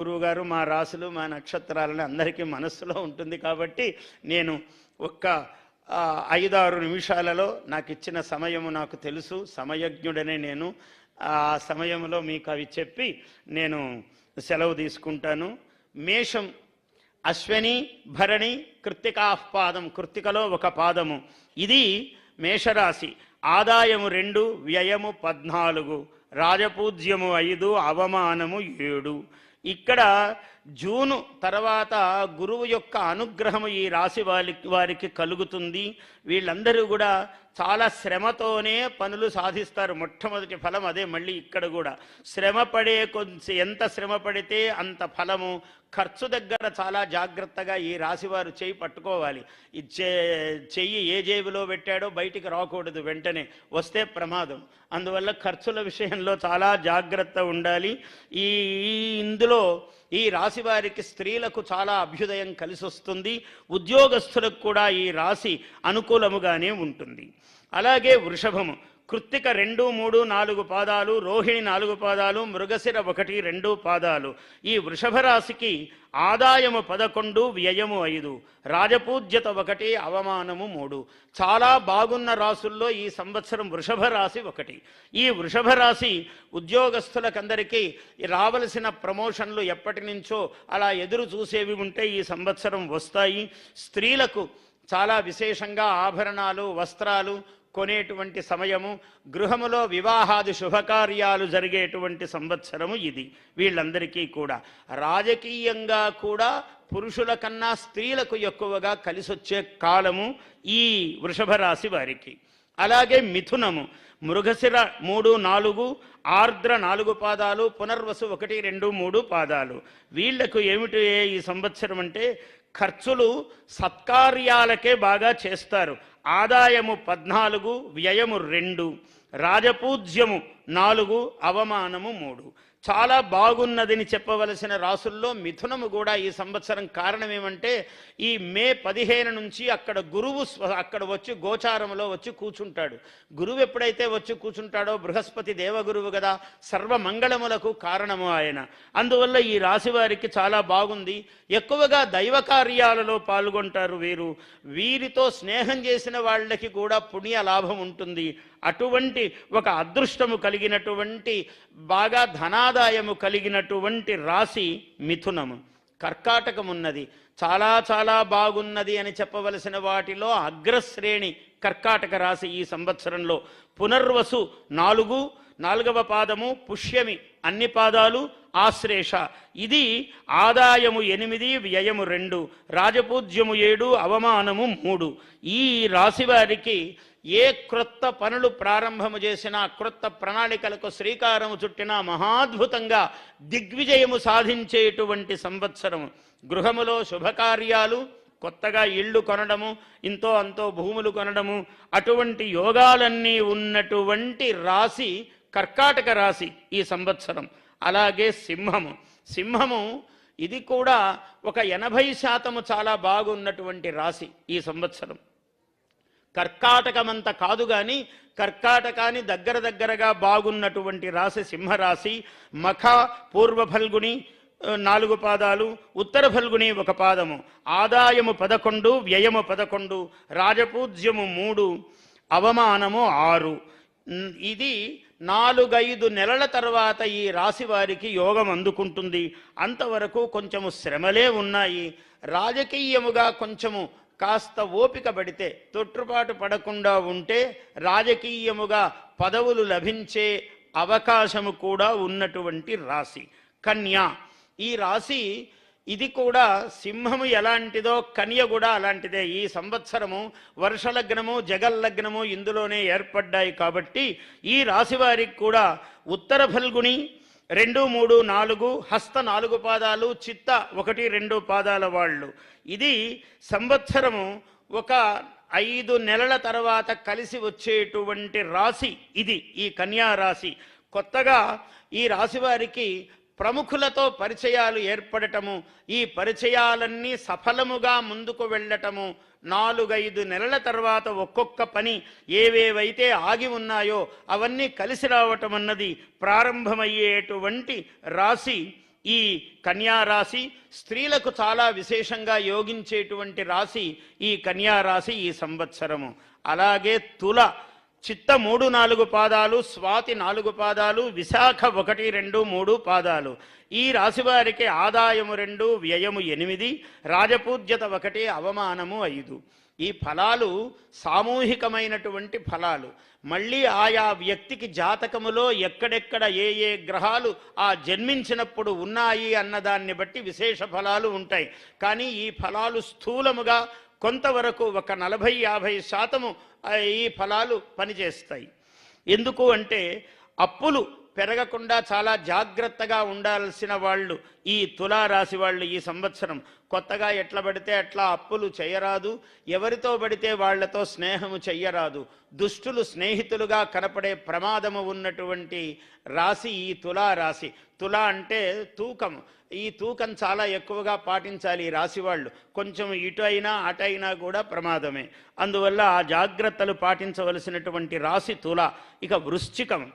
గురువుగారు మా రాసులు మా నక్షత్రాలని అందరికీ మనస్సులో ఉంటుంది కాబట్టి నేను ఒక్క ఐదారు నిమిషాలలో నాకు ఇచ్చిన సమయము నాకు తెలుసు. సమయజ్ఞుడనే నేను. ఆ సమయంలో మీకు అవి చెప్పి నేను సెలవు తీసుకుంటాను. మేషం అశ్వని భరణి కృత్తికాపాదం కృత్తికలో ఒక పాదము. ఇది మేషరాశి. ఆదాయము రెండు వ్యయము పద్నాలుగు రాజపూజ్యము ఐదు అవమానము ఏడు. ఇక్కడ జూను తర్వాత గురువు యొక్క అనుగ్రహం ఈ రాశి వారికి వారికి కలుగుతుంది. వీళ్ళందరూ కూడా చాలా శ్రమతోనే పనులు సాధిస్తారు. మొట్టమొదటి ఫలం అదే మళ్ళీ ఇక్కడ కూడా. శ్రమ పడే కొంచెం ఎంత శ్రమ పడితే అంత ఫలము ఖర్చు దగ్గర చాలా జాగ్రత్తగా ఈ రాశివారు చేయి పట్టుకోవాలి. ఈ చే- చెయ్యి ఏ జేబులో పెట్టాడో బయటికి రాకూడదు వెంటనే. వస్తే ప్రమాదం. అందువల్ల ఖర్చుల విషయంలో చాలా జాగ్రత్త ఉండాలి. ఈ ఇందులో ఈ రాశి వారికి స్త్రీలకు చాలా అభ్యుదయం కలిసి వస్తుంది. ఉద్యోగస్తులకు కూడా ఈ రాశి అనుకూలముగానే ఉంటుంది. అలాగే వృషభము. కృత్తిక రెండు మూడు నాలుగు పాదాలు రోహిణి నాలుగు పాదాలు మృగశిర ఒకటి రెండు పాదాలు. ఈ వృషభ రాశికి ఆదాయము పదకొండు వ్యయము ఐదు. రాజపూజ్యత ఒకటి అవమానము మూడు. చాలా బాగున్న రాసుల్లో ఈ సంవత్సరం వృషభ రాశి ఒకటి. ఈ వృషభ రాశి ఉద్యోగస్తులకందరికీ రావలసిన ప్రమోషన్లు ఎప్పటి నుంచో అలా ఎదురు చూసేవి ఉంటే ఈ సంవత్సరం వస్తాయి. స్త్రీలకు చాలా విశేషంగా ఆభరణాలు వస్త్రాలు కొనేటువంటి సమయము గృహములో వివాహాది శుభకార్యాలు జరిగేటువంటి సంవత్సరము ఇది వీళ్ళందరికీ కూడా. రాజకీయంగా కూడా పురుషుల కన్నా స్త్రీలకు ఎక్కువగా కలిసొచ్చే కాలము ఈ వృషభ రాశి వారికి. అలాగే మిథునము మృగశిర మూడు నాలుగు ఆర్ద్ర నాలుగు పాదాలు పునర్వసు ఒకటి రెండు మూడు పాదాలు. వీళ్ళకు ఏమిటి ఈ సంవత్సరం అంటే ఖర్చులు సత్కార్యాలకే బాగా చేస్తారు. ఆదాయము పద్నాలుగు వ్యయము రెండు రాజపూజ్యము నాలుగు అవమానము మూడు. చాలా బాగున్నదని చెప్పవలసిన రాసుల్లో మిథునము కూడా ఈ సంవత్సరం కారణం ఏమంటే ఈ మే పదిహేను నుంచి అక్కడ గురువు అక్కడ వచ్చి గోచారంలో వచ్చి కూర్చుంటాడు గురువు ఎప్పుడైతే వచ్చి కూర్చుంటాడో బృహస్పతి దేవగురువు కదా సర్వ మంగళములకు కారణము ఆయన. అందువల్ల ఈ రాశి వారికి చాలా బాగుంది. ఎక్కువగా దైవ కార్యాలలో పాల్గొంటారు వీరు. వీరితో స్నేహం చేసిన వాళ్ళకి కూడా పుణ్య లాభం ఉంటుంది. అటువంటి ఒక అదృష్టము కలిగినటువంటి బాగా ధనా ఆదాయము కలిగినటువంటి రాశి మిథునము. కర్కాటకం ఉన్నది చాలా చాలా బాగున్నది అని చెప్పవలసిన వాటిలో అగ్రశ్రేణి కర్కాటక రాశి ఈ సంవత్సరంలో. పునర్వసు నాలుగు నాలుగవ పాదము పుష్యమి అన్ని పాదాలు ఆశ్లేష ఇది ఆదాయము ఎనిమిది వ్యయము రెండు రాజపూజ్యము ఏడు అవమానము మూడు. ఈ రాశి వారికి ఏ క్రొత్త పనులు ప్రారంభము చేసినా క్రొత్త ప్రణాళికలకు శ్రీకారము చుట్టినా మహాద్భుతంగా దిగ్విజయము సాధించేటువంటి సంవత్సరము. గృహములో శుభకార్యాలు కొత్తగా ఇళ్ళు కొనడము ఇంతో అంతో భూములు కొనడము అటువంటి యోగాలన్నీ ఉన్నటువంటి రాశి కర్కాటక రాశి ఈ సంవత్సరం. అలాగే సింహము. సింహము ఇది కూడా ఒక ఎనభై శాతము చాలా బాగున్నటువంటి రాశి ఈ సంవత్సరం. కర్కాటకమంత కాదు కానీ కర్కాటకాన్ని దగ్గర దగ్గరగా బాగున్నటువంటి రాశి సింహరాశి మఖ పూర్వ ఫల్గుని నాలుగు పాదాలు ఉత్తర ఫల్గుని ఒక పాదము ఆదాయము పదకొండు వ్యయము పదకొండు రాజపూజ్యము మూడు అవమానము ఆరు. ఇది నాలుగైదు నెలల తర్వాత ఈ రాశి వారికి యోగం అందుకుంటుంది. అంతవరకు కొంచెము శ్రమలే ఉన్నాయి. రాజకీయముగా కొంచెము కాస్త ఓపిక పడితే తొట్టుపాటు పడకుండా ఉంటే రాజకీయముగా పదవులు లభించే అవకాశము కూడా ఉన్నటువంటి రాశి. కన్యా ఈ రాశి ఇది కూడా సింహము ఎలాంటిదో కన్య కూడా అలాంటిదే. ఈ సంవత్సరము వర్షలగ్నము జగల్లగ్నము ఇందులోనే ఏర్పడ్డాయి కాబట్టి ఈ రాశి వారికి కూడా ఉత్తర ఫల్గుని రెండు మూడు నాలుగు హస్త నాలుగు పాదాలు చిత్త ఒకటి రెండు పాదాల వాళ్ళు. ఇది సంవత్సరము ఒక ఐదు నెలల తర్వాత కలిసి వచ్చేటువంటి రాశి ఇది ఈ కన్యా రాశి. కొత్తగా ఈ రాశి వారికి ప్రముఖులతో పరిచయాలు ఏర్పడటము ఈ పరిచయాలన్నీ సఫలముగా ముందుకు వెళ్ళటము నాలుగైదు నెలల తర్వాత ఒక్కొక్క పని ఏవేవైతే ఆగి ఉన్నాయో అవన్నీ కలిసి రావటం అన్నది ప్రారంభమయ్యేటువంటి రాశి ఈ కన్యారాశి స్త్రీలకు చాలా విశేషంగా యోగించేటువంటి రాశి ఈ కన్యారాశి ఈ సంవత్సరము. అలాగే తుల చిత్త మూడు నాలుగు పాదాలు స్వాతి నాలుగు పాదాలు విశాఖ ఒకటి రెండు మూడు పాదాలు. ఈ రాశివారికి ఆదాయము రెండు వ్యయము ఎనిమిది రాజపూజ్యత ఒకటి అవమానము ఐదు. ఈ ఫలాలు సామూహికమైనటువంటి ఫలాలు. మళ్ళీ ఆయా వ్యక్తికి జాతకములో ఎక్కడెక్కడ ఏ ఏ గ్రహాలు ఆ జన్మించినప్పుడు ఉన్నాయి అన్నదాన్ని బట్టి విశేష ఫలాలు ఉంటాయి. కానీ ఈ ఫలాలు స్థూలముగా కొంతవరకు ఒక నలభై యాభై శాతము ఈ ఫలాలు పనిచేస్తాయి. ఎందుకు అంటే అప్పులు పెరగకుండా చాలా జాగ్రత్తగా ఉండాల్సిన వాళ్ళు ఈ తులారాశి వాళ్ళు ఈ సంవత్సరం. కొత్తగా ఎట్లా పడితే అట్లా అప్పులు చేయరాదు. ఎవరితో పడితే వాళ్ళతో స్నేహము చెయ్యరాదు. దుష్టులు స్నేహితులుగా కనపడే ప్రమాదము ఉన్నటువంటి రాశి ఈ తులా రాశి తులా అంటే తూకం. ఈ తూకం చాలా ఎక్కువగా పాటించాలి ఈ రాశి వాళ్ళు. కొంచెం ఇటు అయినా అటు అయినా కూడా ప్రమాదమే. అందువల్ల ఆ జాగ్రత్తలు పాటించవలసినటువంటి రాశి తుల. ఇక వృశ్చికం.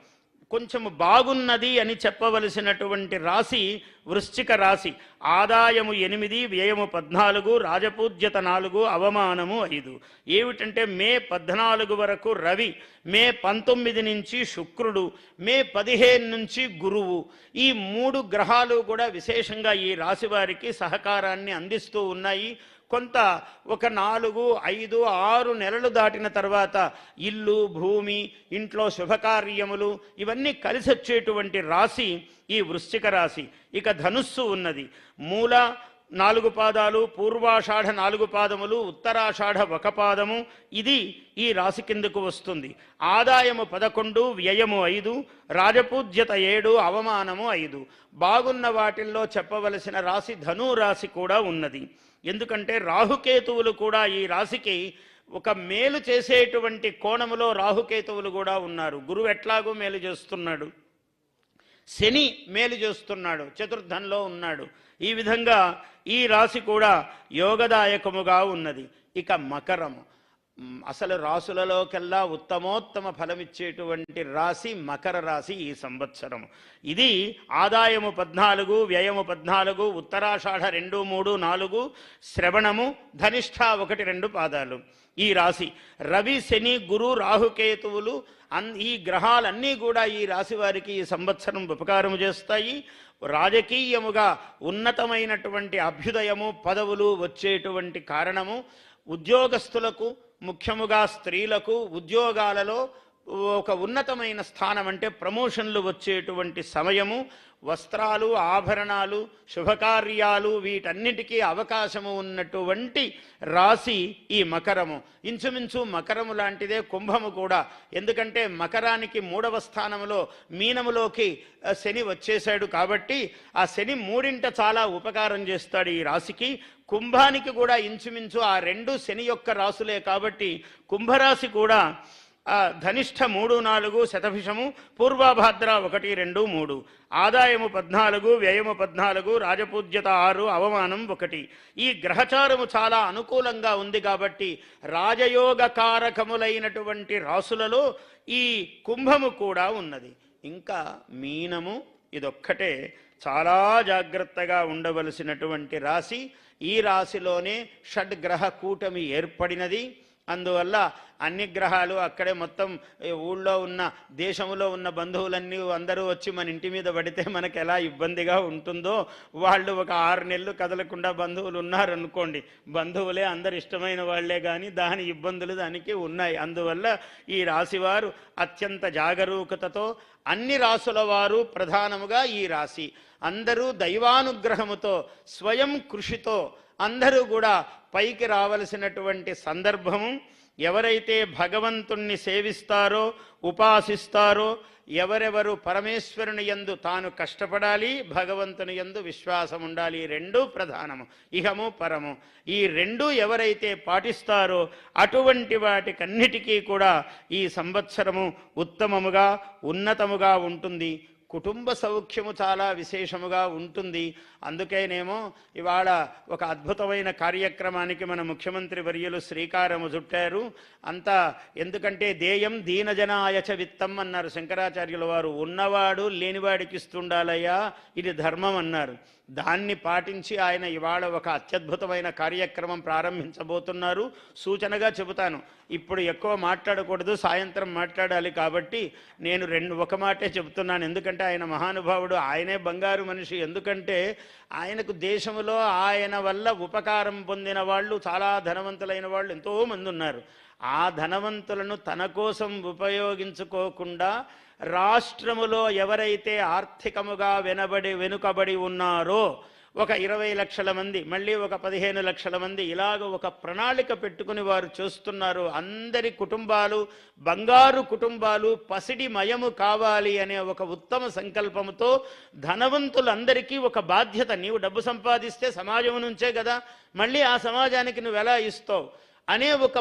కొంచెం బాగున్నది అని చెప్పవలసినటువంటి రాశి వృశ్చిక రాశి. ఆదాయము ఎనిమిది వ్యయము పద్నాలుగు రాజపూజ్యత నాలుగు అవమానము ఐదు. ఏమిటంటే మే పద్నాలుగు వరకు రవి మే పంతొమ్మిది నుంచి శుక్రుడు మే పదిహేను నుంచి గురువు. ఈ మూడు గ్రహాలు కూడా విశేషంగా ఈ రాశి వారికి సహకారాన్ని అందిస్తూ ఉన్నాయి. కొంత ఒక నాలుగు ఐదు ఆరు నెలలు దాటిన తర్వాత ఇల్లు భూమి ఇంట్లో శుభకార్యములు ఇవన్నీ కలిసి వచ్చేటువంటి రాశి ఈ వృశ్చిక రాశి. ఇక ధనుస్సు ఉన్నది. మూల నాలుగు పాదాలు పూర్వాషాఢ నాలుగు పాదములు ఉత్తరాషాఢ ఒక పాదము. ఇది ఈ రాశి కిందకు వస్తుంది. ఆదాయము పదకొండు వ్యయము ఐదు రాజపూజ్యత ఏడు అవమానము ఐదు. బాగున్న వాటిల్లో చెప్పవలసిన రాశి ధను రాశి కూడా ఉన్నది. ఎందుకంటే రాహుకేతువులు కూడా ఈ రాశికి ఒక మేలు చేసేటువంటి కోణములో రాహుకేతువులు కూడా ఉన్నారు. గురువు ఎట్లాగూ మేలు చేస్తున్నాడు? శని మేలు చేస్తున్నాడు చతుర్థంలో ఉన్నాడు. ఈ విధంగా ఈ రాశి కూడా యోగదాయకముగా ఉన్నది. ఇక మకరము. అసలు రాసులలోకెల్లా ఉత్తమోత్తమ ఫలమిచ్చేటువంటి రాశి మకర రాశి ఈ సంవత్సరం. ఇది ఆదాయము పద్నాలుగు వ్యయము పద్నాలుగు ఉత్తరాషాఢ రెండు మూడు నాలుగు శ్రవణము ధనిష్ఠ ఒకటి రెండు పాదాలు. ఈ రాశి రవి శని గురు రాహుకేతువులు అన్ ఈ గ్రహాలన్నీ కూడా ఈ రాశి వారికి ఈ సంవత్సరం ఉపకారము చేస్తాయి. రాజకీయముగా ఉన్నతమైనటువంటి అభ్యుదయము పదవులు వచ్చేటువంటి కారణము ఉద్యోగస్తులకు ముఖ్యముగా స్త్రీలకు ఉద్యోగాలలో ఒక ఉన్నతమైన స్థానం అంటే ప్రమోషన్లు వచ్చేటువంటి సమయము వస్త్రాలు ఆభరణాలు శుభకార్యాలు వీటన్నిటికీ అవకాశము ఉన్నటువంటి రాశి ఈ మకరము. ఇంచుమించు మకరము లాంటిదే కుంభము కూడా. ఎందుకంటే మకరానికి మూడవ స్థానములో మీనములోకి శని వచ్చేశాడు కాబట్టి ఆ శని మూడింట చాలా ఉపకారం చేస్తాడు ఈ రాశికి. కుంభానికి కూడా ఇంచుమించు ఆ రెండు శని యొక్క రాసులే కాబట్టి కుంభరాశి కూడా ధనిష్ట మూడు నాలుగు శతభిషము పూర్వభాద్ర ఒకటి రెండు మూడు ఆదాయము పద్నాలుగు వ్యయము పద్నాలుగు రాజపూజ్యత ఆరు అవమానం ఒకటి. ఈ గ్రహచారము చాలా అనుకూలంగా ఉంది కాబట్టి రాజయోగ కారకములైనటువంటి రాసులలో ఈ కుంభము కూడా ఉన్నది. ఇంకా మీనము ఇదొక్కటే చాలా జాగ్రత్తగా ఉండవలసినటువంటి రాశి. ఈ రాశిలోనే షడ్గ్రహ కూటమి ఏర్పడినది. అందువల్ల అన్ని గ్రహాలు అక్కడే మొత్తం ఊళ్ళో ఉన్న దేశంలో ఉన్న బంధువులన్నీ అందరూ వచ్చి మన ఇంటి మీద పడితే మనకు ఎలా ఇబ్బందిగా ఉంటుందో వాళ్ళు ఒక ఆరు నెలలు కదలకుండా బంధువులు ఉన్నారనుకోండి. బంధువులే అందరు ఇష్టమైన వాళ్ళే కానీ దాని ఇబ్బందులు దానికి ఉన్నాయి. అందువల్ల ఈ రాశివారు అత్యంత జాగరూకతతో అన్ని రాసుల వారు ప్రధానముగా ఈ రాశి. అందరూ దైవానుగ్రహముతో స్వయం కృషితో అందరూ కూడా పైకి రావలసినటువంటి సందర్భము ఎవరైతే భగవంతుణ్ణి సేవిస్తారో ఉపాసిస్తారో ఎవరెవరు పరమేశ్వరుని యందు తాను కష్టపడాలి భగవంతుని యందు విశ్వాసం ఉండాలి రెండూ ప్రధానము ఇహము పరము. ఈ రెండు ఎవరైతే పాటిస్తారో అటువంటి వాటికన్నిటికీ కూడా ఈ సంవత్సరము ఉత్తమముగా ఉన్నతముగా ఉంటుంది. కుటుంబ సౌఖ్యము చాలా విశేషముగా ఉంటుంది. అందుకేనేమో ఇవాళ ఒక అద్భుతమైన కార్యక్రమానికి మన ముఖ్యమంత్రి వర్యులు శ్రీకారము చుట్టారు. అంతా ఎందుకంటే దేయం దీనజనాయచ విత్తం అన్నారు శంకరాచార్యుల వారు. ఉన్నవాడు లేనివాడికి ఇస్తుండాలయ్యా ఇది ధర్మం అన్నారు. దాన్ని పాటించి ఆయన ఇవాళ ఒక అత్యద్భుతమైన కార్యక్రమం ప్రారంభించబోతున్నారు. సూచనగా చెబుతాను ఇప్పుడు ఎక్కువ మాట్లాడకూడదు సాయంత్రం మాట్లాడాలి కాబట్టి నేను రెండు ఒక మాటే చెబుతున్నాను. ఎందుకంటే ఆయన మహానుభావుడు ఆయనే బంగారు మనిషి. ఎందుకంటే ఆయనకు దేశంలో ఆయన వల్ల ఉపకారం పొందిన వాళ్ళు చాలా ధనవంతులైన వాళ్ళు ఎంతోమంది ఉన్నారు. ఆ ధనవంతులను తన కోసం ఉపయోగించుకోకుండా రాష్ట్రములో ఎవరైతే ఆర్థికముగా వెనబడి వెనుకబడి ఉన్నారో ఒక ఇరవై లక్షల మంది మళ్ళీ ఒక పదిహేను లక్షల మంది ఇలాగ ఒక ప్రణాళిక పెట్టుకుని వారు చూస్తున్నారు. అందరి కుటుంబాలు బంగారు కుటుంబాలు పసిడి మయము కావాలి అనే ఒక ఉత్తమ సంకల్పముతో ధనవంతులందరికీ ఒక బాధ్యత. నీవు డబ్బు సంపాదిస్తే సమాజం నుంచే కదా మళ్ళీ ఆ సమాజానికి నువ్వు ఎలా ఇస్తావు? అనే ఒక